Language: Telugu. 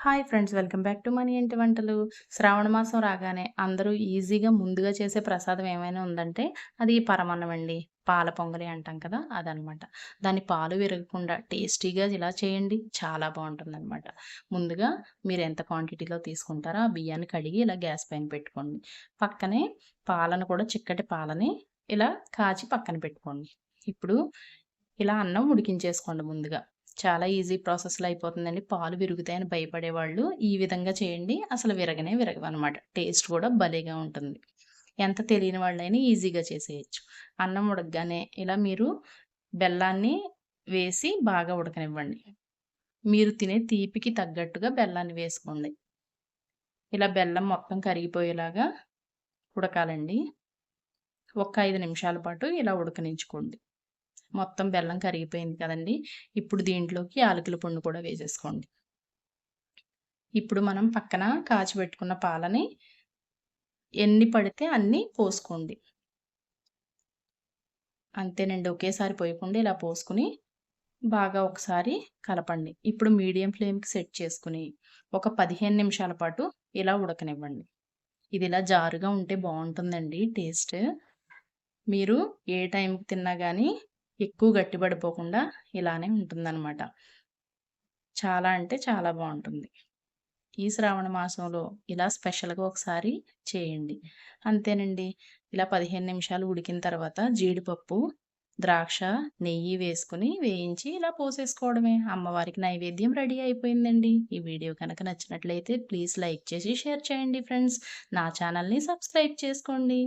Hi friends welcome back to money ఇంటి వంటలు. శ్రావణ మాసం రాగానే అందరూ ఈజీగా ముందుగా చేసే ప్రసాదం ఏమైనా ఉందంటే అది పరమాన్నం పరమన్నం అండి. పాల పొంగలి అంటాం కదా అదనమాట. దాన్ని పాలు విరగకుండా టేస్టీగా ఇలా చేయండి చాలా బాగుంటుందన్నమాట ముందుగా మీరు ఎంత క్వాంటిటీలో తీసుకుంటారో ఆ బియ్యాన్ని కడిగి ఇలా గ్యాస్ పైన పెట్టుకోండి. పక్కనే పాలను కూడా చిక్కటి పాలని ఇలా కాచి పక్కన పెట్టుకోండి. ఇప్పుడు ఇలా అన్నం ఉడికించేసుకోండి ముందుగా. చాలా ఈజీ ప్రాసెస్లో అయిపోతుందండి. పాలు విరుగుతాయని భయపడేవాళ్ళు ఈ విధంగా చేయండి. అసలు విరగనే విరగవు అనమాట టేస్ట్ కూడా భలేగా ఉంటుంది. ఎంత తెలియని వాళ్ళైనా ఈజీగా చేసేయచ్చు. అన్నం ఉడకగానే ఇలా మీరు బెల్లాన్ని వేసి బాగా ఉడకనివ్వండి. మీరు తినే తీపికి తగ్గట్టుగా బెల్లాన్ని వేసుకోండి. ఇలా బెల్లం మొత్తం కరిగిపోయేలాగా ఉడకాలండి. ఒక ఐదు నిమిషాల పాటు ఇలా ఉడకనించుకోండి మొత్తం బెల్లం కరిగిపోయింది కదండి. ఇప్పుడు దీంట్లోకి యాలకుల పండు కూడా వేసేసుకోండి. ఇప్పుడు మనం పక్కన కాచి పెట్టుకున్న పాలని ఎన్ని పడితే అన్ని పోసుకోండి. అంతేనండి ఒకేసారి పోయకుండా ఇలా పోసుకుని బాగా ఒకసారి కలపండి. ఇప్పుడు మీడియం ఫ్లేమ్కి సెట్ చేసుకుని ఒక పదిహేను నిమిషాల పాటు ఇలా ఉడకనివ్వండి. ఇది ఇలా జారుగా ఉంటే బాగుంటుందండి టేస్ట్. మీరు ఏ టైంకి తిన్నా కానీ ఎక్కువ గట్టిపడిపోకుండా ఇలానే ఉంటుందన్నమాట. చాలా అంటే చాలా బాగుంటుంది. ఈ శ్రావణ మాసంలో ఇలా స్పెషల్గా ఒకసారి చేయండి. అంతేనండి. ఇలా పదిహేను నిమిషాలు ఉడికిన తర్వాత జీడిపప్పు ద్రాక్ష నెయ్యి వేసుకుని వేయించి ఇలా పోసేసుకోవడమే. అమ్మవారికి నైవేద్యం రెడీ అయిపోయిందండి. ఈ వీడియో కనుక నచ్చినట్లయితే ప్లీజ్ లైక్ చేసి షేర్ చేయండి ఫ్రెండ్స్. నా ఛానల్ని సబ్స్క్రైబ్ చేసుకోండి.